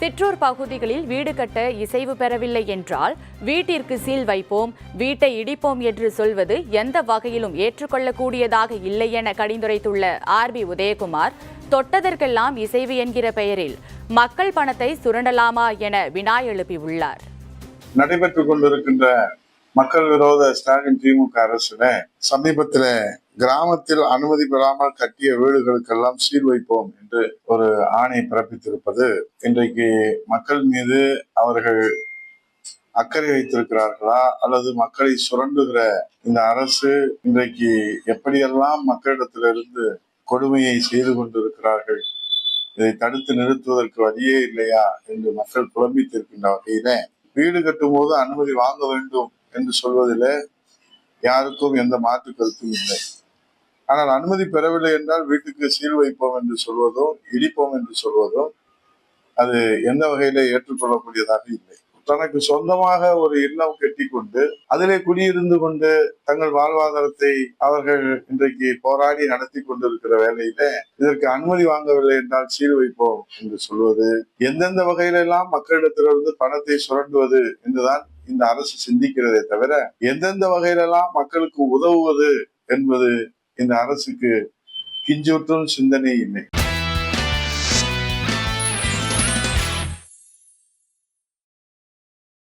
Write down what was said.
சிற்றூர் பகுதிகளில் வீடு கட்ட இசைவு பெறவில்லை என்றால் வீட்டிற்கு சீல் வைப்போம் வீட்டை இடிப்போம் என்று சொல்வது எந்த வகையிலும் ஏற்றுக்கொள்ளக்கூடியதாக இல்லை என கடிந்துரைத்துள்ள ஆர் பி உதயகுமார் தொட்டதற்கெல்லாம் இசைவு என்கிற பெயரில் மக்கள் பணத்தை சுரண்டலாமா என வினா எழுப்பியுள்ளார். நடைபெற்றுக் கொண்டிருக்கின்ற மக்கள் விரோத ஸ்டாலின் திமுக அரசுல சமீபத்தில் கிராமத்தில் அனுமதி பெறாமல் கட்டிய வீடுகளுக்கெல்லாம் சீல் வைப்போம் என்று ஒரு ஆணை பிறப்பித்திருப்பது இன்றைக்கு மக்கள் மீது அவர்கள் அக்கறை வைத்திருக்கிறார்களா அல்லது மக்களை சுரண்டுகிற இந்த அரசு இன்றைக்கு எப்படியெல்லாம் மக்களிடத்திலிருந்து கொடுமையை செய்து கொண்டிருக்கிறார்கள்? இதை தடுத்து நிறுத்துவதற்கு வழியே இல்லையா என்று மக்கள் புலம்பித்திருக்கின்ற வகையில வீடு கட்டும் போது அனுமதி வாங்க வேண்டும் என்று சொல்வதில் யாருக்கும் எந்த மாற்று கருத்தும் இல்லை. ஆனால் அனுமதி பெறவில்லை என்றால் வீட்டுக்கு சீல் வைப்போம் என்று சொல்வதோ இடிப்போம் என்று சொல்வதோ அது எந்த வகையில ஏற்றுக்கொள்ளக்கூடியதாக இல்லை. தனக்கு சொந்தமாக ஒரு இல்லம் கட்டிக்கொண்டு அதிலே குடியிருந்து கொண்டு தங்கள் வாழ்வாதாரத்தை அவர்கள் இன்றைக்கு போராடி நடத்தி கொண்டிருக்கிற வேலையில இதற்கு அனுமதி வாங்கவில்லை என்றால் சீல் வைப்போம் என்று சொல்வது எந்தெந்த வகையிலெல்லாம் மக்களிடத்திலிருந்து பணத்தை சுரண்டுவது என்றுதான் இந்த அரசு சிந்திக்கிறதே தவிர எந்தெந்த வகையிலெல்லாம் மக்களுக்கு உதவுவது என்பது இந்த அரசுக்கு கிஞ்சூட்டும் சிந்தனை இல்லை.